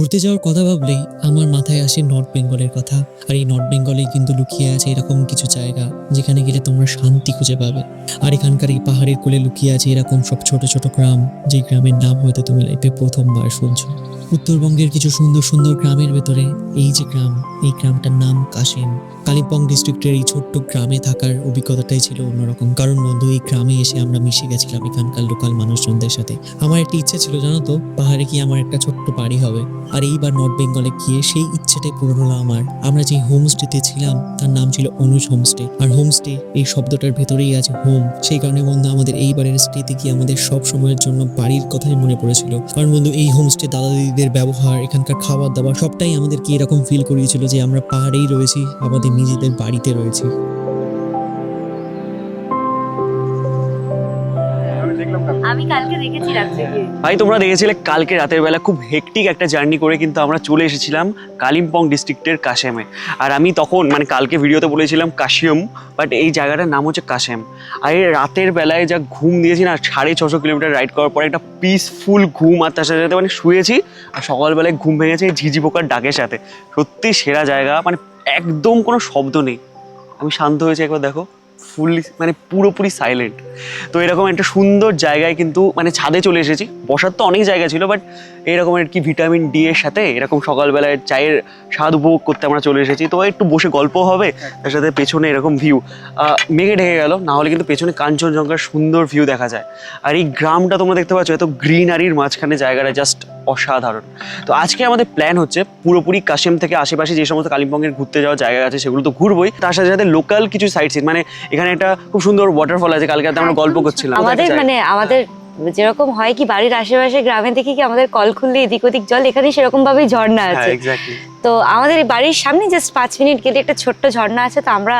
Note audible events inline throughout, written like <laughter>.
ঘুরতে যাওয়ার কথা ভাবলেই আমার মাথায় আসে নর্থ বেঙ্গলের কথা। আর এই নর্থ বেঙ্গলে কিন্তু লুকিয়ে আছে এরকম কিছু জায়গা, যেখানে গেলে তোমরা শান্তি খুঁজে পাবে। আর এখানকার এই পাহাড়ের কোলে লুকিয়ে আছে এরকম সব ছোট ছোট গ্রাম, যে গ্রামের নাম হয়তো তুমি লাইফে প্রথমবার শুনছ। উত্তরবঙ্গের কিছু সুন্দর সুন্দর গ্রামের ভেতরে এই যে গ্রাম, এই গ্রামটার নাম কাশিম। কালিম্পং ডিস্ট্রিক্টের এই ছোট্ট গ্রামে থাকার অভিজ্ঞতাটাই ছিল অন্যরকম। কারণ বন্ধু, এই গ্রামে এসে আমরা মিশে গেছিলাম এখানকার লোকাল মানুষজনদের সাথে। আমার একটা ইচ্ছে ছিল, জানো তো? পাহাড়ে গিয়ে আমার একটা ছোট্ট বাড়ি হবে। আর এইবার নর্থ বেঙ্গলে গিয়ে সেই ইচ্ছেটাই পূরণ হলো আমার। আমরা যে হোমস্টেতে ছিলাম, তার নাম ছিল অনুজ হোমস্টে আর হোমস্টে এই শব্দটার ভেতরেই আছে হোম সেই কারণে বন্ধু, আমাদের এইবারের স্টেতে গিয়ে আমাদের সব সময়ের জন্য বাড়ির কথাই মনে পড়েছিল। কারণ বন্ধু, এই হোমস্টে দাদা দিদিদের ব্যবহার, এখানকার খাবার দাবার সবটাই আমাদেরকে এরকম ফিল করিয়েছিল যে আমরা পাহাড়েই রয়েছি, আমাদের নিজেদের বাড়িতে রয়েছি। আমি কালকে দেখেছি রাত্রে ভাই তোমরা দেখেছিলে কালকে রাতের বেলা খুব হেকটিক একটা জার্নি করে কিন্তু আমরা চলে এসেছিলাম কালিম্পং ডিস্ট্রিক্টের কাশেমে। আর আমি তখন মানে কালকে ভিডিওতে বলেছিলাম কাশিয়ম বাট এই জায়গাটার নাম হচ্ছে কাশেম। আর এই রাতের বেলায় যা ঘুম দিয়েছি না সাড়ে ছশো কিলোমিটার রাইড করার পরে একটা পিসফুল ঘুম আর তার সাথে সাথে মানে শুয়েছি আর সকালবেলায় ঘুম ভেঙেছে এই ঝিঝি পোকার ডাকের সাথে। সত্যি সেরা জায়গা মানে একদম কোনো শব্দ নেই। আমি শান্ত হয়েছি একবার দেখো। ফুললি মানে পুরোপুরি সাইলেন্ট তো এরকম একটা সুন্দর জায়গায় কিন্তু মানে ছাদে চলে এসেছি। বসার তো অনেক জায়গা ছিল বাট এরকম আর কি ভিটামিন ডি এর সাথে এরকম সকালবেলায় চায়ের স্বাদ উপভোগ করতে আমরা চলে এসেছি। তো একটু বসে গল্প হবে, তার সাথে পেছনে এরকম ভিউ মেঘে ঢেকে গেল, না হলে কিন্তু পেছনে কাঞ্চনজঙ্ঘার সুন্দর ভিউ দেখা যায়। আর এই গ্রামটা তোমরা দেখতে পাচ্ছ, এত গ্রিনারির মাঝখানে জায়গাটা জাস্ট অসাধারণ। তো আজকে আমাদের প্ল্যান হচ্ছে পুরোপুরি কাশিম থেকে আশেপাশে যে সমস্ত কালিম্পংয়ের ঘুরতে যাওয়ার জায়গা আছে সেগুলো তো ঘুরবোই। তার সাথে সাথে লোকাল কিছু সাইট সিন মানে এখানে একটা খুব সুন্দর ওয়াটারফল আছে কালকে আমরা গল্প করছিলাম। আমাদের মানে আমাদের যেরকম হয় কি বাড়ির আশেপাশে গ্রামে দেখি কি আমাদের কল খুললে এদিক ওদিক জল এখানে সেরকম ভাবেই ঝর্ণা হ্যাঁ আছে। তো আমাদের বাড়ির সামনে জাস্ট পাঁচ মিনিট গেলে একটা ছোট্ট ঝর্ণা আছে তো আমরা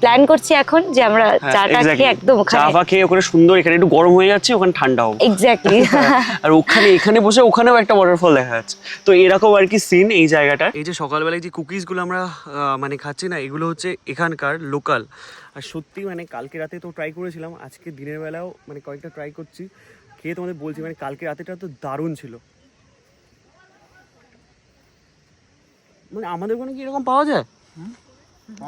প্ল্যান করছি এখন যে আমরা চাটা খেয়ে একদম হ্যাঁ, চা খেয়ে ওখানে সুন্দর এখানে একটু গরম হয়ে যাচ্ছে ওখানে ঠান্ডা <laughs> হোক এক্স্যাক্টলি আর ওখানে এখানে বসে ওখানেও একটা ওয়াটারফল দেখা যাচ্ছে। তো এরকম আর কি সিন এই জায়গাটা এই যে সকালবেলায় যে কুকিজগুলো আমরা মানে খাচ্ছি না এগুলো হচ্ছে এখানকার লোকাল আর সত্যি মানে কালকে রাতে তো ট্রাই করেছিলাম আজকে দিনের বেলাও মানে কয়েকটা ট্রাই করছি। খেয়ে তোমাদের বলছি মানে কালকে রাতেটা তো দারুণ ছিল। মানে আমাদের ওখানে কি এরকম পাওয়া যায়?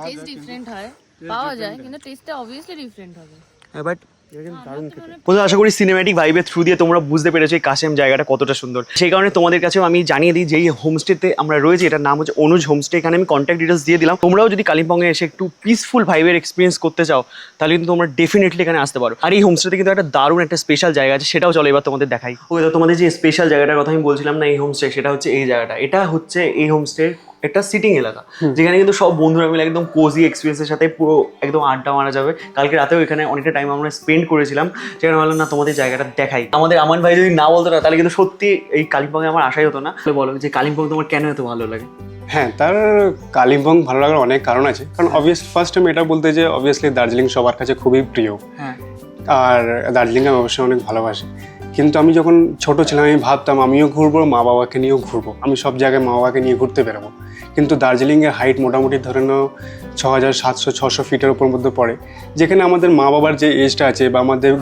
টেস্ট ডিফারেন্ট হয়। পাওয়া যায় কিন্তু টেস্টটা অবভিয়াসলি ডিফারেন্ট হবে। হ্যাঁ বাট খেতে। বন্ধুরা, আশা করি সিনেম্যাটিক ভাইবের থ্রু দিয়ে তোমরা বুঝতে পেরেছ এই কাশেম জায়গাটা কতটা সুন্দর। সেই কারণে তোমাদের কাছেও আমি জানিয়ে দিই যে এই হোমস্টেতে আমরা রয়েছি এটার নাম হচ্ছে অনুজ হোমস্টে এখানে আমি কন্ট্যাক্ট ডিটেলস দিয়ে দিলাম। তোমরাও যদি কালিম্পংয়ে এসে একটু পিসফুল ভাইবের এক্সপিরিয়েন্স করতে চাও তাহলে কিন্তু তোমরা ডেফিনেটলি এখানে আসতে পারো। আর এই হোমস্টেতে কিন্তু একটা দারুণ একটা স্পেশাল জায়গা আছে সেটাও চলো এবার তোমাদের দেখাই। তো তোমাদের যে স্পেশাল জায়গাটার কথা আমি বলছিলাম না এই হোমস্টে সেটা হচ্ছে এই জায়গাটা। এটা হচ্ছে এই হোমস্টে একটা সিটিং এলাকা। যেখানে কিন্তু সব বন্ধুরা মিলে একদম কোজি এক্সপিরিয়েন্সের সাথে পুরো একদম আড্ডা মারা যাবে। কালকে রাতেও এখানে অনেকটা টাইম আমরা স্পেন্ড করেছিলাম। সেখানে ভাবলাম না তোমাদের জায়গাটা দেখাই। আমাদের আমান ভাই যদি না বলতো না তাহলে কিন্তু সত্যি এই কালিম্পংয়ে আমার আশাই হতো না। বলো যে কালিম্পং তোমার কেন এত ভালো লাগে? হ্যাঁ তার কালিম্পং ভালো লাগার অনেক কারণ আছে। কারণ অবভিয়াস ফার্স্ট আমি এটা বলতে যে অবভিয়াসলি দার্জিলিং সবার কাছে খুবই প্রিয়। হ্যাঁ। আর দার্জিলিং আমি অবশ্যই অনেক ভালোবাসি। কিন্তু আমি যখন ছোট ছিলাম আমি ভাবতাম আমিও ঘুরবো মা বাবাকে নিয়েও ঘুরবো। আমি সব জায়গায় মা বাবাকে নিয়ে ঘুরতে বেরোবো। কিন্তু দার্জিলিংয়ের হাইট মোটামুটি ধরে নাও ছ হাজার সাতশো ছশো ফিটের ওপর মধ্যে পড়ে। যেখানে আমাদের মা বাবার যে এজটা আছে বা আমাদের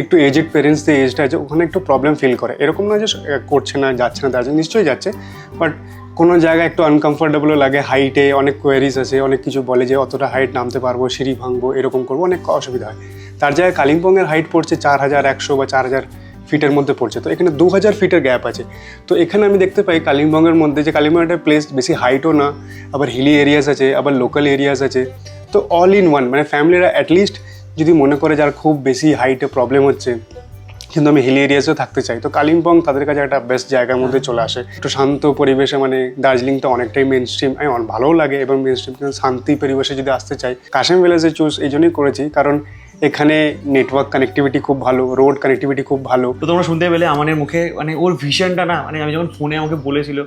একটু এজেড পেরেন্টস যে এজটা আছে ওখানে একটু প্রবলেম ফিল করে। এরকম না যে করছে না যাচ্ছে না দার্জিলিং নিশ্চয়ই যাচ্ছে। বাট কোনো জায়গায় একটু আনকমফোর্টেবলও লাগে হাইটে অনেক কোয়ারিজ আছে অনেক কিছু বলে যে অতটা হাইট নামতে পারব সিঁড়ি ভাঙবো এরকম করব অনেক অসুবিধা হয়। তার জায়গায় কালিম্পংয়ের হাইট পড়ছে চার হাজার একশো বা চার হাজার ফিটের মধ্যে পড়ছে। তো এখানে দু হাজার ফিটের গ্যাপ আছে। তো এখানে আমি দেখতে পাই কালিম্পংয়ের মধ্যে যে কালিম্পং একটা প্লেস বেশি হাইটও না, আবার হিলি এরিয়াস আছে, আবার লোকাল এরিয়াস আছে। তো অল ইন ওয়ান মানে ফ্যামিলিরা অ্যাটলিস্ট যদি মনে করে যার খুব বেশি হাইটে প্রবলেম হচ্ছে, কিন্তু আমি হিলি এরিয়াসেও থাকতে চাই। তো কালিম্পং তাদের কাছে একটা বেস্ট জায়গার মধ্যে চলে আসে। একটু শান্ত পরিবেশে মানে দার্জিলিংটা অনেকটাই মেন স্ট্রিম আমি ভালোও লাগে এবং মেন স্ট্রিম শান্তি পরিবেশে যদি আসতে চাই। কাশেম ভিলেজে চুজ এই জন্যই করেছি, কারণ এখানে নেটওয়ার্ক কানেক্টিভিটি খুব ভালো রোড কানেক্টিভিটি খুব ভালো। তো তোমরা শুনতে পেলে আমাদের মুখে মানে ওর ভিশনটা না মানে আমি যখন ফোনে আমাকে বলেছিল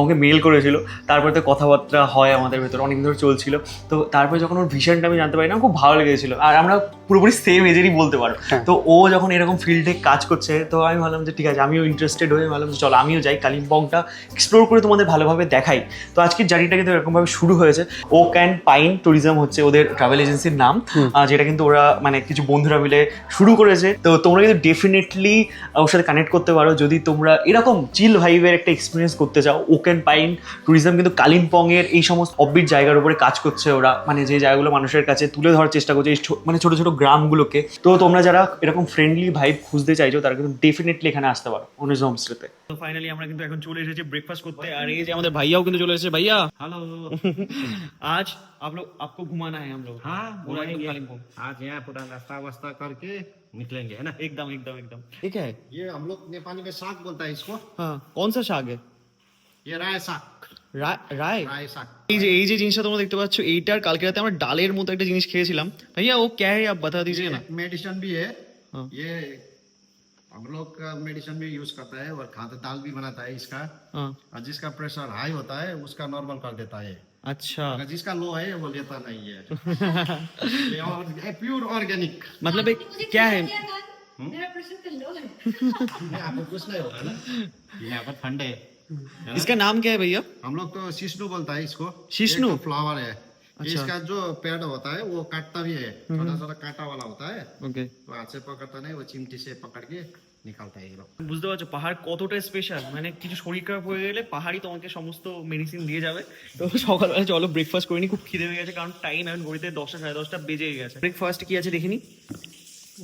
আমাকে মেল করেছিল তারপরে তো কথাবার্তা হয় আমাদের ভেতরে অনেক ধরে চলছিল। তো তারপরে যখন ওর ভিশনটা আমি জানতে পারি না খুব ভালো লেগেছিল। আর আমরা পুরোপুরি সেম এজেরই বলতে পারো। হ্যাঁ। তো ও যখন এরকম ফিল্ডে কাজ করছে তো আমি ভাবলাম যে ঠিক আছে আমিও ইন্টারেস্টেড হয়ে ভাবলাম যে চলো আমিও যাই কালিম্পংটা এক্সপ্লোর করে তোমাদের ভালোভাবে দেখাই। তো আজকের জার্নিটা কিন্তু এরকমভাবে শুরু হয়েছে। ও ক্যান পাইন ট্যুরিজম হচ্ছে ওদের ট্রাভেল এজেন্সির নাম যেটা কিন্তু ওরা মানে কিছু বন্ধুরা মিলে শুরু করেছে তো তোমরা কিন্তু ডেফিনেটলি ওর সাথে কানেক্ট করতে পারো যদি তোমরা এরকম চিল ভাইবের একটা এক্সপিরিয়েন্স করতে চাও ওকেন পাইন ট্যুরিজম কিন্তু কালিম্পং এর এই সমস্ত অব্বিট জায়গার উপরে কাজ করছে ওরা মানে যে জায়গাগুলো মানুষের কাছে তুলে ধরার চেষ্টা করছে এই ছো- মানে ছোট ছোট গ্রামগুলোকে তো তোমরা যারা এরকম ফ্রেন্ডলি ভাইব খুঁজতে চাইছো তারা কিন্তু ডেফিনেটলি এখানে আসতে পারো অনুজ হোমস্টেতে তো ফাইনালি আমরা কিন্তু এখন চলে এসেছি ব্রেকফাস্ট করতে আর এই যে আমাদের ভাইয়াও কিন্তু চলে এসেছে ভাইয়া हेलो आज आप लोग आपको घुमाना है हम लोग हाँ पूरा बुलाएंगे कालिम्पोंग आज यहाँ पूरा नाश्ता वास्ता करके निकलेंगे है ना एकदम एकदम एकदम ठीक है ये हम लोग नेपाली में साग बोलता है इसको हाँ कौन सा শাক है ये राय साग রা- রায় राय साग এই যে এই যে জিনিসটা তোমরা দেখতে পাচ্ছ এইটার কালকে রাতে আমরা ডালের মতো একটা জিনিস খেয়েছিলাম ভাইয়া ও क्या है आप बता दीजिए ना मेडिसिन भी है हाँ। ये हम लोग का मेडिसिन भी यूज करता है और खाते दाल भी बनाता है इसका हाँ और जिसका प्रेशर हाई होता है उसका नॉर्मल कर देता है अच्छा। अगर जिसका लो है वो लेता नहीं है। <laughs> ये प्योर ऑर्गेनिक। मतलब एक क्या है? आपको कुछ नहीं होगा ना। यहाँ पर ठंडे इसका नाम क्या है भैया? हम लोग तो शिष्णु बोलता है इसको। शिष्णु? तो फ्लावर है। अच्छा। इसका जो पेड़ होता है वो काटता भी है। छोटा छोटा कांटा वाला होता है। ओके। तो हाथ से पकड़ता नहीं वो चिमटी से पकड़ के বুঝতে পারছ পাহাড় কতটা স্পেশাল মানে কিছু শরীর খারাপ হয়ে গেলে পাহাড়ই তোমাকে সমস্ত মেডিসিন দিয়ে যাবে। তো সকালবেলা চলো ব্রেকফাস্ট করিনি খুব খিদে হয়ে গেছে কারণ টাইম এখন ঘড়িতে দশটা সাড়ে দশটা বেজে গেছে। ব্রেকফাস্ট কি আছে দেখিনি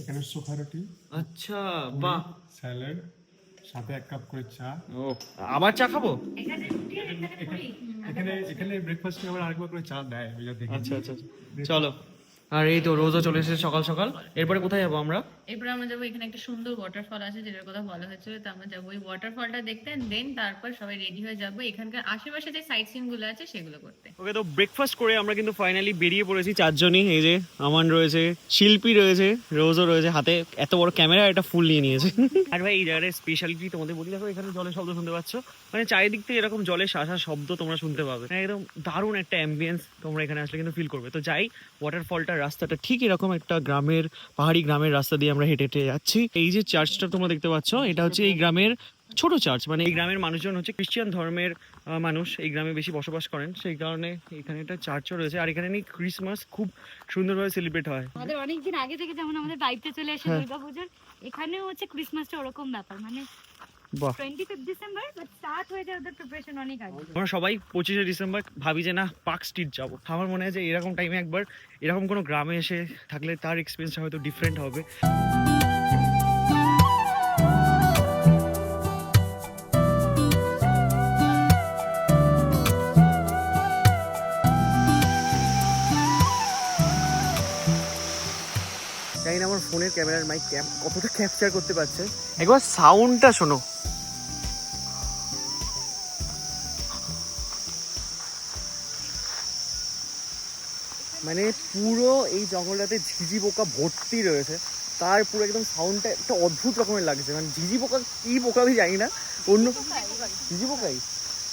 এখানে সুখা রুটি আচ্ছা বাহ। স্যালাড সাথে এক কাপ করে চা। ও আবার চা খাব? এখানে এখানে ব্রেকফাস্টে আবার আরেকবার করে চা দেয় আচ্ছা, আচ্ছা আচ্ছা। চলো। আর এই তো রোজও চলে এসেছে সকাল সকাল। এরপরে কোথায় যাব আমরা? এরপরে আমরা যাব এখানে একটা সুন্দর ওয়াটারফল আছে যেটার কথা বলা হয়েছিল। তো আমরা যাব ওই ওয়াটারফলটা দেখতে দেন তারপর সবাই রেডি হয়ে যাব। এখানকার আশেপাশে যে সাইট সিনগুলো আছে সেগুলো করতে। ওকে তো ব্রেকফাস্ট করে আমরা কিন্তু ফাইনালি বেরিয়ে পড়েছি চারজনই। এই যে আমান রয়েছে শিল্পী রয়েছে রোজও রয়েছে। হাতে এত বড় ক্যামেরা এটা ফুল নিয়ে নিয়েছে। <laughs> আর ভাই এই জায়গাটার স্পেশালিটি তোমাদের বলি? দেখো এখানে জলের শব্দ শুনতে পাচ্ছ। মানে চারিদিক থেকে এরকম জলের শাসা শব্দ তোমরা শুনতে পাবে। মানে একদম দারুণ একটা অ্যাম্বিয়েন্স তোমরা এখানে আসলে কিন্তু ফিল করবে। তো যাই ওয়াটারফলটার রাস্তাটা ঠিক এরকম একটা গ্রামের পাহাড়ি গ্রামের রাস্তা দিয়ে আমরা হেঁটে হেঁটে যাচ্ছি। এই যে চার্চটা তোমরা দেখতে পাচ্ছ এটা হচ্ছে এই গ্রামের ছোট চার্চ। মানে এই গ্রামের মানুষজন হচ্ছে খ্রিস্টান ধর্মের মানুষ এই গ্রামে বেশি বসবাস করেন। সেই কারণে এখানে একটা চার্চও রয়েছে। আর এখানে নাকি ক্রিসমাস খুব সুন্দরভাবে সেলিব্রেট হয়। আমাদের অনেকদিন আগে থেকে যেমন আমাদের বাড়িতে চলে আসে হ্যাঁ। দুর্গাপুজোর এখানেও হচ্ছে ক্রিসমাসটা ওরকম ব্যাপার। মানে বাহ। Twenty fifth December but start হয়ে যায় ওদের প্রিপারেশন অনেক আগে। আমরা সবাই পঁচিশে ডিসেম্বর ভাবি যে না পার্ক স্ট্রিট যাব। আমার মনে হয় যে এরকম টাইমে একবার এরকম কোনো গ্রামে এসে থাকলে তার এক্সপিরিয়েন্সটা হয়তো ডিফারেন্ট হবে। জানি না আমার ফোনের ক্যামেরার মাইক ক্যাম কতটা ক্যাপচার করতে পারছে। একবার সাউন্ডটা শোনো। মানে পুরো এই জঙ্গলটাতে ঝিঝি পোকা ভর্তি রয়েছে। তার পুরো একদম সাউন্ডটা একটা অদ্ভুত রকমের লাগছে। মানে ঝিঝি পোকা কি পোকা আমি জানি না। অন্য ঝিঝি পোকাই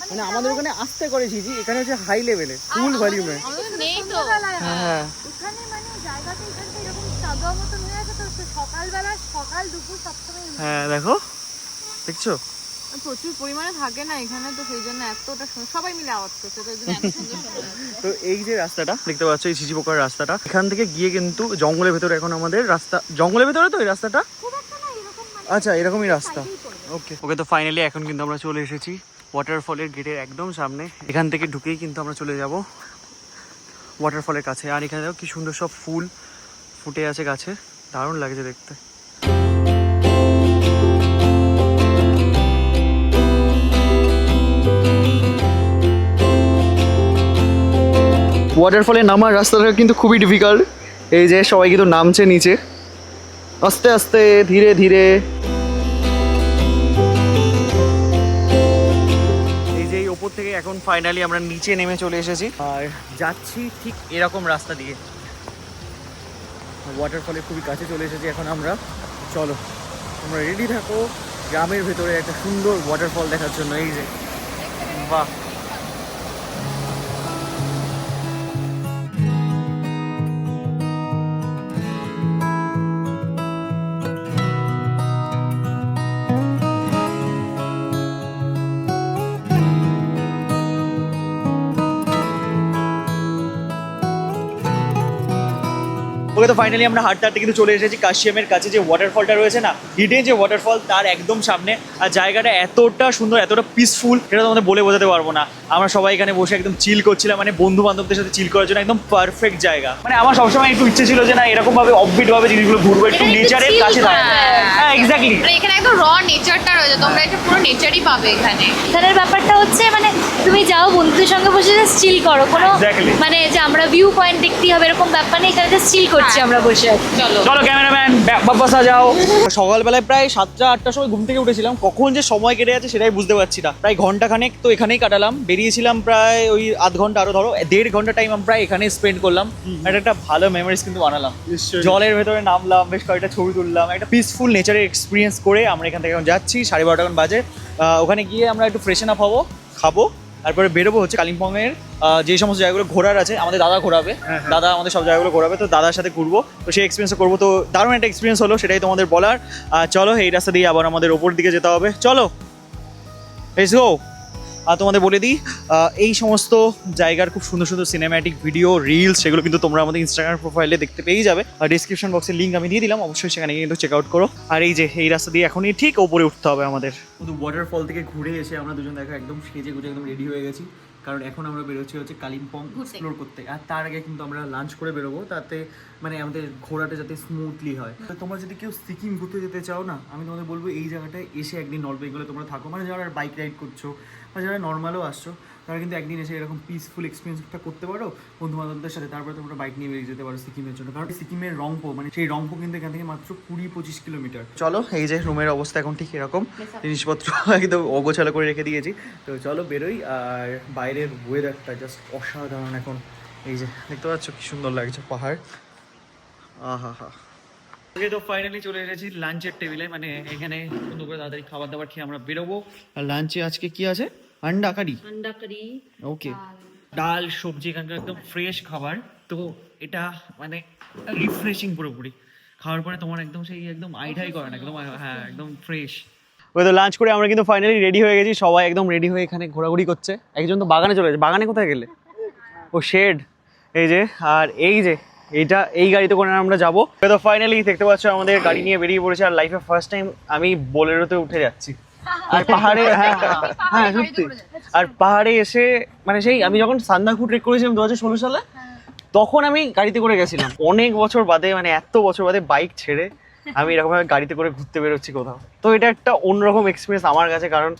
মানে আমাদের ওখানে আস্তে করে ঝিঝি এখানে হচ্ছে হাই লেভেলে ফুল ভলিউমে আমাদের নেই তো। হ্যাঁ মানে হয়ে আছে তো সকালবেলা সকাল দুপুর সবসময় হ্যাঁ দেখো। দেখছ? প্রচুর পরিমাণে থাকে না এখানে তো সেই জন্য এতটা সবাই মিলে আওয়াজ করছে তো। তো এই যে রাস্তাটা দেখতে পাচ্ছ এই ঝিঝি পোকার রাস্তাটা এখান থেকে গিয়ে কিন্তু জঙ্গলের ভেতরে এখন আমাদের রাস্তা জঙ্গলের ভেতরে তো এই রাস্তাটা? মানে আচ্ছা এরকমই রাস্তা। ওকে। ওকে তো ফাইনালি এখন কিন্তু আমরা চলে এসেছি ওয়াটারফলের গেটের একদম সামনে। এখান থেকে ঢুকেই কিন্তু আমরা চলে যাব ওয়াটারফলের কাছে। আর এখানে কি সুন্দর সব ফুল ফুটে আছে গাছে। দারুণ লাগছে দেখতে। ওয়াটারফলে নামার রাস্তাটা কিন্তু খুবই ডিফিকাল্ট এই যে সবাই কিন্তু নামছে নিচে। আস্তে আস্তে, ধীরে ধীরে। থেকে এখন ফাইনালি আমরা নিচে নেমে চলে এসেছি। আর যাচ্ছি ঠিক এরকম রাস্তা দিয়ে। ওয়াটারফলের খুবই কাছে চলে এসেছি এখন আমরা। চলো, তোমরা রেডি থাকো। গ্রামের ভেতরে একটা সুন্দর ওয়াটারফল দেখার জন্য, এই যে। বাহ। তো ফাইনালি আমরা হাঁটতে হাঁটতে কিন্তু চলে এসেছি কাশিয়ামের কাছে যে ওয়াটারফলটা রয়েছে না হিডেন যে ওয়াটারফল তার একদম সামনে। আর জায়গাটা এতটা সুন্দর এতটা পিসফুল সেটা তোমাদের বলে বোঝাতে পারব না। আমরা সবাই এখানে বসে একদম চিল করছিলাম মানে বন্ধু বান্ধবদের সাথে চিল করার জন্য একদম পারফেক্ট জায়গা। মানে আমার সবসময় একটু ইচ্ছে ছিল যে না এরকম ভাবে অফবিট ভাবে জিনিসগুলো ঘুরবো একটু নেচারের কাছে হ্যাঁ। হ্যাঁ এক্স্যাক্টলি মানে এখানে একদম র নেচারটা রয়েছে তোমরা এটা পুরো নেচারই পাবে এখানে। এখানের ব্যাপারটা হচ্ছে মানে তুমি যাও বন্ধুদের সঙ্গে বসে জাস্ট চিল করো। কোনো মানে যে আমরা ভিউ পয়েন্ট দেখতেই হবে এরকম ব্যাপার নেই এখানে জাস্ট চিল করছি। হ্যাঁ। আমরা বসে চলো। চলো ক্যামেরাম্যান বাপ্পা সাজাও সকালবেলায় প্রায় সাতটা আটটার সময় ঘুম থেকে উঠেছিলাম। কখন যে সময় কেটে যাচ্ছে সেটাই বুঝতে পারছি না। প্রায় ঘণ্টা খানেক তো এখানেই কাটালাম। বেরিয়েছিলাম প্রায় ওই আধ ঘণ্টা আরও ধরো দেড় ঘণ্টা টাইম আমি প্রায় এখানেই স্পেন্ড করলাম। একটা একটা ভালো মেমোরিজ কিন্তু বানালাম। জলের ভেতরে নামলাম বেশ কয়েকটা ছবি তুললাম একটা পিসফুল নেচারের এক্সপিরিয়েন্স করে আমরা এখান থেকে এখন যাচ্ছি। সাড়ে বারোটা বাজে। ওখানে গিয়ে আমরা একটু ফ্রেশন আপ হব খাব। তারপরে বেরোবো হচ্ছে কালিম্পংয়ের যে সমস্ত জায়গাগুলো ঘোরার আছে আমাদের দাদা ঘোরাবে। দাদা আমাদের সব জায়গাগুলো ঘোরাবে তো দাদার সাথে ঘুরবো। তো সেই এক্সপিরিয়েন্সও করব। তো দারুণ একটা এক্সপিরিয়েন্স হলো সেটাই তোমাদের বলার। চলো এই রাস্তা দিয়ে আবার আমাদের ওপর দিকে যেতে হবে। চলো লেটস গো তোমাদের বলে দিই এই সমস্ত জায়গার খুব সুন্দর সুন্দর সিনেম্যাটিক ভিডিও রিলস সেগুলো কিন্তু তোমরা আমাদের ইনস্টাগ্রাম প্রোফাইলে দেখতে পেয়ে যাবে। আর ডিসক্রিপশন বক্সের লিঙ্ক আমি দিয়ে দিলাম অবশ্যই সেখানে গিয়ে কিন্তু চেক আউট করো। আর এই যে এই রাস্তা দিয়ে এখনই ঠিক ওপরে উঠতে হবে আমাদের। শুধু ওয়াটারফল থেকে ঘুরে এসে আমরা দুজন দেখো একদম সেজে গুজে একদম রেডি হয়ে গেছি। কারণ এখন আমরা বেরোচ্ছি হচ্ছে কালিম্পং এক্সপ্লোর করতে। আর তার আগে কিন্তু আমরা লাঞ্চ করে বেরোবো তাতে মানে আমাদের ঘোরাটা যাতে স্মুথলি হয়। তো তোমরা যদি কেউ সিকিম ঘুরতে যেতে চাও না আমি তোমাদের বলব এই জায়গাটায় এসে একদিন নর্থ বেঙ্গলে তোমরা থাকো। মানে যারা বাইক রাইড করছ বা যারা নর্মালও আসছো তারা কিন্তু একদিন এসে এরকম পিসফুল এক্সপিরিয়েন্সটা করতে পারো বন্ধু বান্ধবদের সাথে তারপরে তোমরা বাইক নিয়ে বেরিয়ে যেতে পারো সিকিমের জন্য। কারণ সিকিমের রংপো মানে সেই রংপো কিন্তু এখান থেকে মাত্র কুড়ি পঁচিশ কিলোমিটার। চলো এই যে রুমের অবস্থা এখন ঠিক এরকম। জিনিসপত্র <laughs> একদম অগোছালো করে রেখে দিয়েছি। তো চলো বেরোই আর বাইরের ওয়েদারটা জাস্ট অসাধারণ এখন। এই যে দেখতে পাচ্ছ কি সুন্দর লাগছে পাহাড়? আহা হা ওকে তো ফাইনালি চলে এসেছি লাঞ্চের টেবিলে মানে এখানে সুন্দর করে তাড়াতাড়ি খাবার দাবার খেয়ে আমরা বেরোবো। আর লাঞ্চে আজকে কি আছে? আন্ডা কারি। আন্ডা কারি ওকে ডাল। সবজি এখানকার একদম ফ্রেশ খাবার। তো এটা মানে রিফ্রেশিং পুরোপুরি। খাওয়ার পরে তোমার একদম সেই একদম আইডাই করে না একদম হ্যাঁ একদম ফ্রেশ ওই তো লাঞ্চ করে আমরা কিন্তু ফাইনালি রেডি হয়ে গেছি। সবাই একদম রেডি হয়ে এখানে ঘোরাঘুরি করছে। একজন তো বাগানে চলে গেছে। বাগানে কোথায় গেলে? ও শেড এই যে আর এই যে এইটা এই গাড়িতে করে আমরা যাব। তো ফাইনালি দেখতে পাচ্ছ আমাদের গাড়ি নিয়ে বেরিয়ে পড়েছে আর লাইফে ফার্স্ট টাইম আমি বোলেরোতে উঠে যাচ্ছি। আর পাহাড়ে হ্যাঁ হ্যাঁ সত্যি। আর পাহাড়ে এসে মানে সেই আমি যখন সান্দাকু ট্রেক করেছিলাম দু হাজার ষোলো সালে তখন আমি গাড়িতে করে গেছিলাম। অনেক বছর বাদে মানে এত বছর বাদে বাইক ছেড়ে আমি এরকমভাবে গাড়িতে করে ঘুরতে বেরোচ্ছি কোথাও। তো এটা একটা অন্যরকম এক্সপিরিয়েন্স আমার কাছে কারণ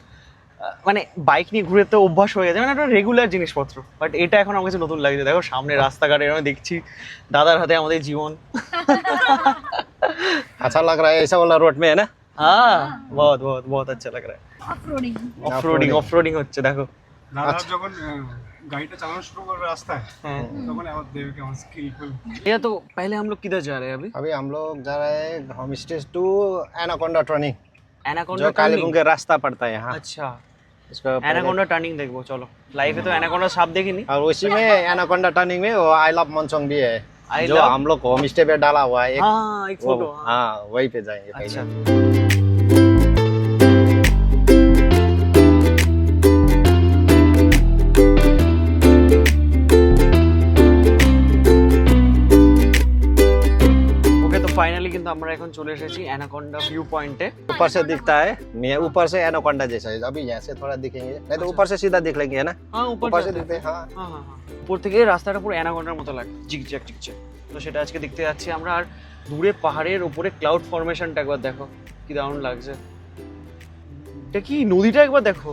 মানে বাইক নিয়ে ঘুরে তো অভ্যাস হয়ে যায় মানে একটা রেগুলার জিনিসপত্র বাট এটা এখন আমার কাছে নতুন লাগছে দেখো সামনে রাস্তাঘাটে আমি দেখছি দাদার হাতে আমাদের জীবন <laughs> अच्छा लग रहा है ऐसा वाला रोड में है ना হ্যাঁ বহুত বহুত বহুত আচ্ছা লাগ রা অফ রোডিং অফ রোডিং হচ্ছে দেখো দাদা যখন আহ, গাড়িটা চালানো শুরু করবে রাস্তায় হ্যাঁ তখন আমার দেবে কেমন স্কিলফুল ये तो पहले हम लोग किधर जा रहे हैं अभी अभी हम लोग जा रहे हैं homestay to anaconda turning anaconda जो कालीपुंग के रास्ता पड़ता है यहाँ अच्छा इसको पहले- एनाकोंडा टर्निंग देखो चलो लाइफ है तो एनाकोंडा साफ देखी नहीं और उसी में एनाकोंडा टर्निंग में वो आई लव मनसोंग भी है I जो love- हम लोग होम स्टे पे डाला हुआ है एक हाँ एक वो फोटो हाँ वहीं पे जाएंगे अच्छा কিন্তু আমরা এখন চলে এসেছি অ্যানাকোন্ডা ভিউ পয়েন্টে ऊपर से दिखता है मैं ऊपर से एनाकोंडा जैसा है अभी यहाँ से थोड़ा दिखेंगे नहीं तो ऊपर से सीधा दिख लेंगे है ना হ্যাঁ উপর ऊपर से से दिखते हैं हाँ হ্যাঁ হ্যাঁ হ্যাঁ। উপর থেকে রাস্তাটা পুরো অ্যানাকোন্ডার মতো লাগে জিগজ্যাক জিগজ্যাক তো সেটা আজকে দেখতে যাচ্ছি আমরা আর দূরে পাহাড়ের উপরে ক্লাউড ফরমেশনটা একবার দেখো কি দারুণ লাগছে এটা কি নদীটা একবার দেখো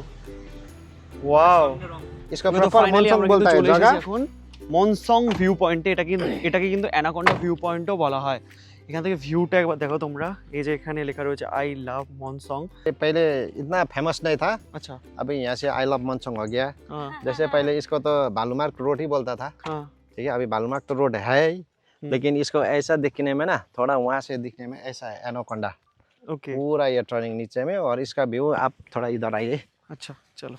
ওয়াও इसका प्रॉपर मनसोंग बोलता है जगह এখন মনসং ভিউ পয়েন্টে এটা কিন্তু এটাকে কিন্তু অ্যানাকোন্ডা ভিউ পয়েন্টও বলা হয় এখান থেকে ভিউটা একবার দেখো তোমরা এই যে এখানে লেখা রয়েছে আই লাভ মনসং ये पहले इतना फेमस नहीं था আচ্ছা अभी यहाँ से आई लव मनसोंग हो गया হ্যাঁ जैसे पहले इसको तो बालूमार्ग रोड ही बोलता था হ্যাঁ ठीक है अभी बालूमार्ग तो रोड है ही हम्म। लेकिन इसको ऐसा दिखने में ना थोड़ा वहाँ से दिखने में ऐसा है एनोकोंडा ওকে पूरा ये टर्निंग नीचे में और इसका व्यू आप थोड़ा इधर आइए আচ্ছা চলো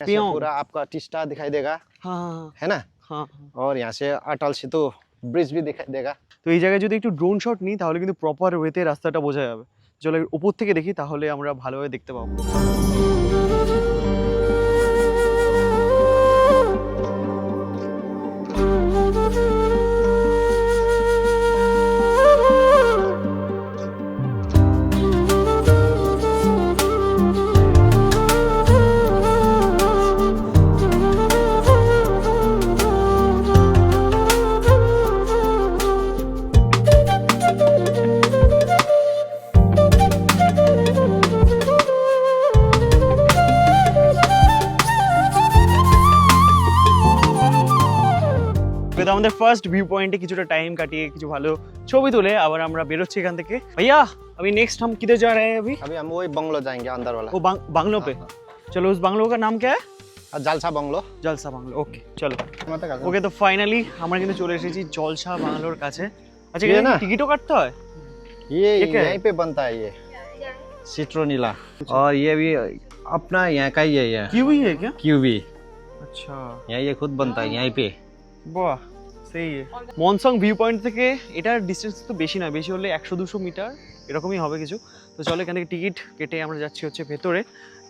ऐसे प्यों। पूरा आपका टिस्टा दिखाई देगा হ্যাঁ হ্যাঁ है ना হ্যাঁ और यहाँ से अटल सेतु ब्रिज भी दिखाई देगा তো এই জায়গায় যদি একটু ড্রোন শট নিই, তাহলে কিন্তু প্রপার ওয়েতে রাস্তাটা বোঝা যাবে। চলো উপর থেকে দেখি, তাহলে আমরা ভালোভাবে দেখতে পাবো। ফার্স্ট ভিউ পয়েন্টে কিছুটা টাইম কাটিয়ে কিছু ভালো ছবি তুলে আবার আমরা বেরোচ্ছি এখান থেকে ভাইয়া अभी नेक्स्ट हम किधर जा रहे हैं अभी अभी हम वही बंगलो जाएंगे अंदर वाला वो बांग, बांग्लो पे चलो उस बांग्लो का नाम क्या है और जालसा बंगलो জলসা বাংলো ওকে চলো ওকে তো ফাইনালি আমরা কিন্তু চলে এসেছি জলসা বাংলোর কাছে আচ্ছা ये এখানে ना? টিকিটও কাটতে হয় ये ये क्या है? यहीं पे बनता है ये सिट्रोनीला और ये भी अपना यहाँ का ही है ये কি हुई है क्या क्यूबी আচ্ছা यहाँ ये खुद बनता है यहीं पे বাহ সেই মনসং ভিউ পয়েন্ট থেকে এটার ডিস্টেন্স তো বেশি নয় বেশি হলে একশো দুশো মিটার এরকমই হবে কিছু। তো চলো এখান থেকে টিকিট কেটে আমরা যাচ্ছি হচ্ছে ভেতরে।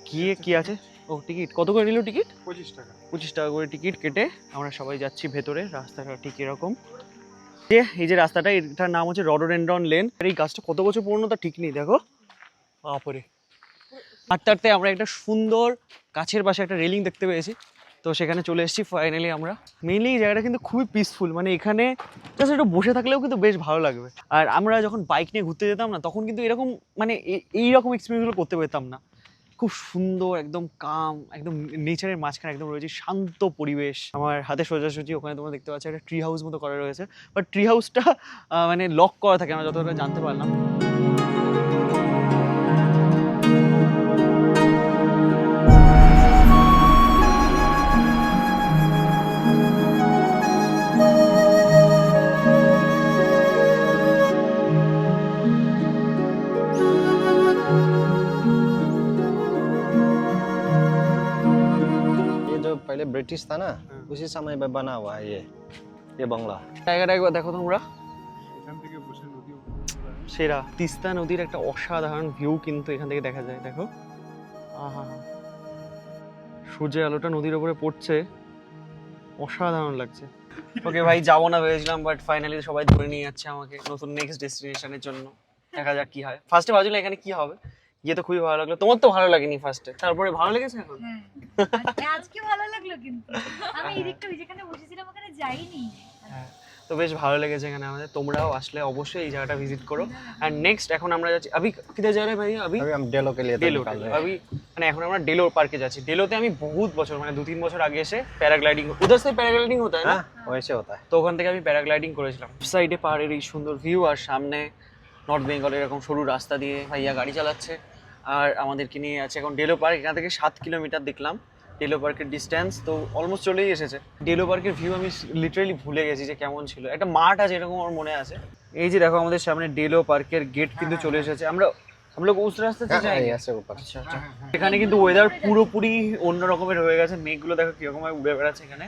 গিয়ে কি আছে? ও টিকিট। কত করে নিল টিকিট? পঁচিশ টাকা। পঁচিশ টাকা করে টিকিট কেটে আমরা সবাই যাচ্ছি ভেতরে। রাস্তাটা ঠিক এরকম। যে এই যে রাস্তাটা এটার নাম হচ্ছে রডোডেন্ড্রন লেন। আর এই গাছটা কত বছর পুরনো তা ঠিক নেই দেখো। বাপরে। হাঁটতে হাঁটতে আমরা একটা সুন্দর গাছের পাশে একটা রেলিং দেখতে পেয়েছি। তো সেখানে চলে এসেছি ফাইনালি আমরা। মেইনলি এই জায়গাটা কিন্তু খুবই পিসফুল মানে এখানে জাস্ট একটু বসে থাকলেও কিন্তু বেশ ভালো লাগবে। আর আমরা যখন বাইক নিয়ে ঘুরতে যেতাম না, তখন কিন্তু এরকম মানে এ- এই রকম এক্সপিরিয়েন্সগুলো করতে পেতাম না। খুব সুন্দর, একদম কাম একদম নেচারের মাঝখানে একদম রয়েছে, শান্ত পরিবেশ। আমার হাতে সোজাসুজি ওখানে তোমরা দেখতে পাচ্ছ একটা ট্রি হাউস মতো করা রয়েছে। বাট ট্রি হাউসটা মানে লক করা থাকে আমরা যতটা জানতে পারলাম। ब्रिटिश था ना उसी समय में बना हुआ है ये ये बंगला জায়গাটা একবার দেখো তোমরা এখান থেকে বসে নদী সেরা তিস্তা নদীর একটা অসাধারণ ভিউ কিন্তু এখান থেকে দেখা যায় দেখো আহা সূর্যের আলোটা নদীর উপরে পড়ছে অসাধারণ লাগছে ওকে ভাই যাবো না ভেবেছিলাম বাট ফাইনালি সবাই ধরে নিয়ে যাচ্ছে আমাকে নতুন নেক্সট ডেস্টিনেশনের জন্য দেখা যাক কি হয় ফার্স্টে ভাবছিলাম এখানে কি হবে গিয়ে তো খুবই ভালো লাগল তোমার তো ভালো লাগেনি ফার্স্টে তারপরে ভালো লেগেছে এখন আজকে ভালো লাগল কিন্তু আমি এদিকটা যেখানে বসেছিলাম ওখানে যাইনি তো বেশ ভালো লেগেছে এখানে আমাদের তোমরাও আসলে অবশ্যই এই জায়গাটা ভিজিট করো আর নেক্সট এখন আমরা যাচ্ছি আবি কিতে যা রে ভাই আবি আমি ডেলো কে লিয়ে ডেলো আবি মানে এখন আমরা ডেলো পার্কে যাচ্ছি ডেলোতে আমি বহুত বছর মানে দু তিন বছর আগে এসে প্যারাগ্লাইডিং উধর সে প্যারাগ্লাইডিং হতো হয় না হয়েছে হতা হয় তো ওখান থেকে আমি প্যারাগ্লাইডিং করেছিলাম সাইডে পাহাড়ের এই সুন্দর ভিউ আর সামনে নর্থ বেঙ্গলের এরকম সরু রাস্তা দিয়ে ভাইয়া গাড়ি চালাচ্ছে আর আমাদেরকে নিয়ে আছে এখন ডেলো পার্ক এখান থেকে সাত কিলোমিটার দেখলাম। ডেলো পার্কের ডিস্ট্যান্স তো অলমোস্ট চলেই এসেছে। ডেলো পার্কের ভিউ আমি লিটারেলি ভুলে গেছি যে কেমন ছিল। একটা মাঠ আছে এরকম আমার মনে আছে। এই যে দেখো আমাদের সামনে ডেলো পার্কের গেট কিন্তু চলে এসেছে। আমরা আমরা উস রাস্তা হ্যাঁ, হ্যাঁ, যাই আছে আচ্ছা, আচ্ছা এখানে কিন্তু ওয়েদার পুরোপুরি অন্য রকমের হয়ে গেছে। মেঘগুলো দেখো কীরকম উড়ে বেড়াচ্ছে এখানে।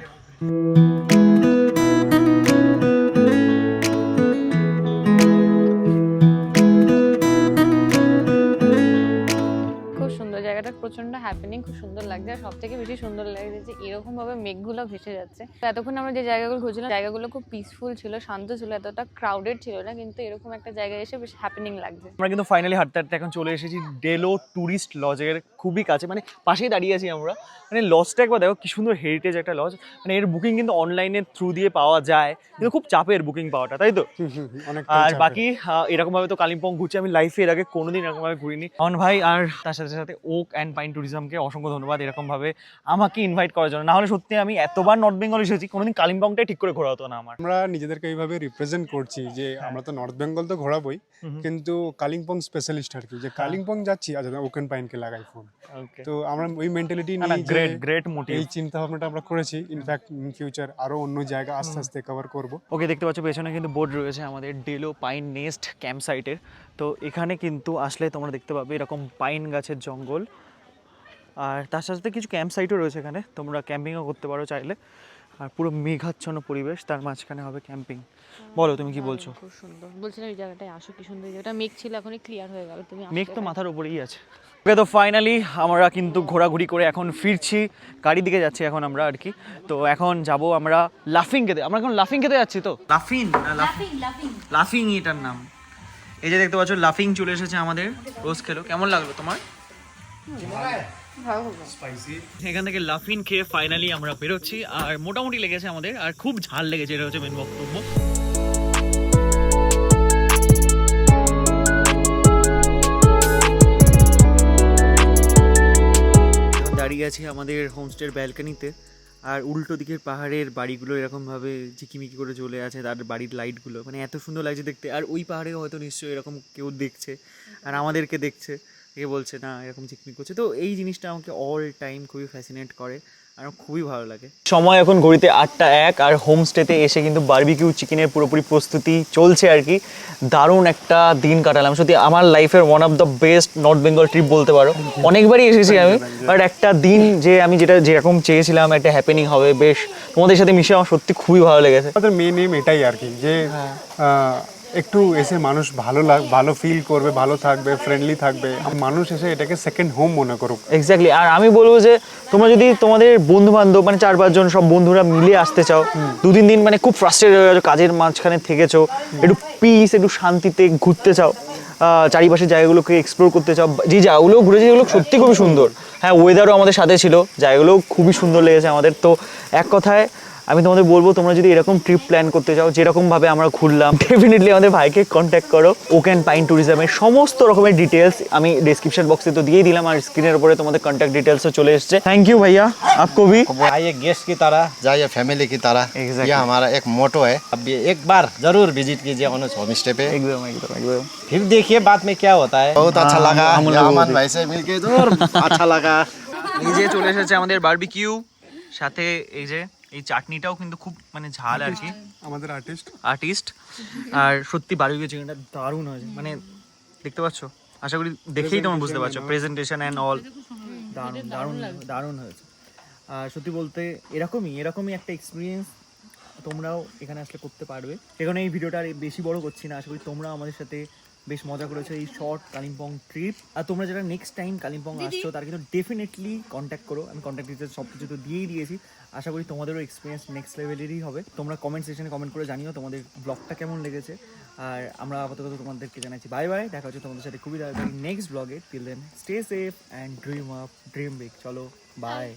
হ্যাপেনিং খুব সুন্দর লাগছে। আর সব থেকে বেশি সুন্দর লাগছে যে এরকম ভাবে মেঘগুলো ভেসে যাচ্ছে। তো এতক্ষণ আমরা যে জায়গাগুলো খুঁজছিলাম জায়গাগুলো খুব পিসফুল ছিল শান্ত ছিল এতটা ক্রাউডেড ছিল না কিন্তু এরকম একটা জায়গায় এসে বেশ হ্যাপেনিং লাগছে। আমরা কিন্তু ফাইনালি হাঁটতে হাঁটতে এখন চলে এসেছি ডেলো ট্যুরিস্ট লজের খুবই কাছে মানে পাশেই দাঁড়িয়ে আছি আমরা। মানে লজটা একবার দেখো কি সুন্দর হেরিটেজ একটা লজ মানে এর বুকিং কিন্তু অনলাইনের থ্রু দিয়ে পাওয়া যায়। কিন্তু খুব চাপের বুকিং পাওয়াটা তাই তো? আর বাকি এরকমভাবে তো কালিম্পং ঘুরছি। আমি লাইফে এর আগে কোনোদিন এরকমভাবে ঘুরিনি। অন ভাই আর তার সাথে সাথে ওক অ্যান্ড পাইন ট্যুরিজমকে অসংখ্য ধন্যবাদ এরকমভাবে আমাকে ইনভাইট করার জন্য। না হলে সত্যি আমি এতবার নর্থ বেঙ্গল এসেছি কোনোদিন কালিম্পংটাই ঠিক করে ঘোরা হতো না আমার। আমরা নিজেদেরকে এইভাবে রিপ্রেজেন্ট করছি যে আমরা তো নর্থ বেঙ্গল তো ঘোরাবোই। কিন্তু কালিম্পং স্পেশালিস্ট আর কি যে কালিম্পং যাচ্ছি আচ্ছা ওকেন পাইনকে লাগাই ফোন তো আমরা ওই মেন্টালিটি নিয়ে গ্রেট গ্রেট মোটিভ এই চিন্তা ভাবনাটা আমরা করেছি। ইনফ্যাক্ট ইন ফিউচার আরও অন্য জায়গা আস্তে আস্তে কভার করব। ওকে দেখতে পাচ্ছ পেছনে কিন্তু বোর্ড রয়েছে আমাদের ডেলো পাইন নেস্ট ক্যাম্প সাইটের তো এখানে কিন্তু আসলে তোমরা দেখতে পাবে এরকম পাইন গাছের জঙ্গল। আর তার সাথে সাথে কিছু ক্যাম্প সাইটও রয়েছে এখানে। তোমরা ক্যাম্পিংও করতে পারো চাইলে। আর পুরো মেঘাচ্ছন্ন পরিবেশ তার মাঝখানে হবে ক্যাম্পিং বলো তুমি কি বলছো? খুব সুন্দর। বলছিলাম এই জায়গাটায় আসো কি সুন্দর জায়গাটা। মেঘ ছিল এখনই ক্লিয়ার হয়ে গেল। তুমি মেঘ তো মাথার উপরেই আছে। ওকে তো ফাইনালি আমরা কিন্তু ঘোরাঘুরি করে এখন ফিরছি। গাড়ির দিকে যাচ্ছি এখন আমরা আর কি। তো এখন যাব আমরা লাফিং খেতে আমরা এখন লাফিং খেতে যাচ্ছি তো? লাফিং না লাফিং লাফিং লাফিং লাফিং এটার নাম। এই যে দেখতে পাচ্ছ লাফিং চলে এসেছে আমাদের। রোজ খেলো। কেমন লাগল তোমার? এখান থেকে লাফিং খেয়ে ফাইনালি আমরা বেরোচ্ছি আর মোটামুটি লেগেছে আমাদের আর খুব ঝাল লেগেছে এটা হচ্ছে মেন বক্তব্য। দাঁড়িয়ে আছি আমাদের হোমস্টের ব্যালকনিতে আর উল্টো দিকের পাহাড়ের বাড়িগুলো এরকমভাবে ঝিকিমিকি করে চলে আছে তার বাড়ির লাইটগুলো মানে এত সুন্দর লাগছে দেখতে আর ওই পাহাড়ে হয়তো নিশ্চয়ই এরকম কেউ দেখছে আর আমাদেরকে দেখছে। এ বলছে না এরকম ঝিকমিক করছে। তো এই জিনিসটা আমাকে অল টাইম খুবই ফ্যাসিনেট করে আর আমার খুবই ভালো লাগে। সময় এখন ঘড়িতে আটটা এক আর হোমস্টেতে এসে কিন্তু বারবিকিউ চিকেনের পুরোপুরি প্রস্তুতি চলছে আর কি। দারুণ একটা দিন কাটালাম। সত্যি আমার লাইফের one of the best North Bengal trip বলতে পারো। অনেকবারই এসেছি আমি। বাট একটা দিন যে আমি যেটা যেরকম চেয়েছিলাম একটা হ্যাপেনিং হবে বেশ তোমাদের সাথে মিশে আমার সত্যি খুবই ভালো লেগেছে। আমাদের মেন এম এটাই আর কি যে আহ, একটু এসে মানুষ ভালো লাগ ভালো ফিল করবে ভালো থাকবে ফ্রেন্ডলি থাকবে। মানুষ এসে এটাকে সেকেন্ড হোম মনে করুক। এক্স্যাক্টলি আর আমি বলব যে তোমরা যদি তোমাদের বন্ধু বান্ধব মানে চার পাঁচজন সব বন্ধুরা মিলে আসতে চাও দু তিন দিন মানে খুব ফ্রাস্ট্রেট হয়ে গেছো কাজের মাঝখানে থেকেছো একটু পিস একটু শান্তিতে ঘুরতে চাও চারিপাশের জায়গাগুলোকে এক্সপ্লোর করতে চাও যে জায়গাগুলো ঘুরেছি যেগুলো সত্যি খুবই সুন্দর। হ্যাঁ ওয়েদারও আমাদের সাথে ছিল জায়গাগুলো খুবই সুন্দর লেগেছে আমাদের। তো এক কথায় আমি তোমাদের বলবো তোমরা যদি এরকম ট্রিপ প্ল্যান করতে চাও যেরকম ভাবে আমরা ঘুরলাম ডেফিনেটলি আমাদের ভাইকে কন্ট্যাক্ট করো ওকেন পাইন ট্যুরিজমের সমস্ত রকমের ডিটেলস আমি ডিসক্রিপশন বক্সে তো দিয়েই দিলাম আর স্ক্রিনের উপরে তোমাদের কন্ট্যাক্ট ডিটেলসও চলে এসছে থ্যাংক ইউ ভাইয়া আপকো भी आइए गेस्ट की तरह जाइए फैमिली की तरह Exactly. ये हमारा एक मोटो है अब ये एक बार जरूर विजिट कीजिए अनुज होम स्टे पे একদম একদম একদম फिर देखिए बाद में क्या होता है बहुत अच्छा लगा हम ये लोगों को अमन भी। भाई से मिलके जरूर अच्छा लगा নিজে চলে এসেছে আমাদের বারবিকিউ সাথে এই যে এই চাটনিটাও কিন্তু খুব মানে ঝাল আর কি। আমাদের আর্টিস্ট আর্টিস্ট আর সত্যি বারবিকিউ চিকেনটা দারুণ হয়েছে। মানে দেখতে পাচ্ছ? আশা করি দেখেই তোমরা বুঝতে পারছ। প্রেজেন্টেশন অ্যান্ড অল দারুণ দারুণ দারুণ হয়েছে। আর সত্যি বলতে এরকমই এরকমই একটা এক্সপিরিয়েন্স তোমরাও এখানে আসলে করতে পারবে। এখানে এই ভিডিওটা আর বেশি বড় করছি না। আশা করি তোমরা আমাদের সাথে বেশ মজা করেছ এই শর্ট কালিম্পং ট্রিপ আর তোমরা যারা নেক্সট টাইম কালিম্পং আসছো তারা কিন্তু ডেফিনেটলি কন্ট্যাক্ট করো। আমি কন্ট্যাক্ট ডিটেলস সব কিছু তো দিয়েই দিয়েছি। আশা করি তোমাদেরও এক্সপিরিয়েন্স নেক্সট লেভেলেরই হবে। তোমরা কমেন্ট সেকশনে কমেন্ট করে জানিও তোমাদের ব্লগটা কেমন লেগেছে। আর আমরা আপাতত তোমাদেরকে জানাচ্ছি বাই বাই দেখা হচ্ছে তোমাদের সাথে খুবই তাড়াতাড়ি নেক্সট ব্লগে till then stay safe and dream up dream big চলো বাই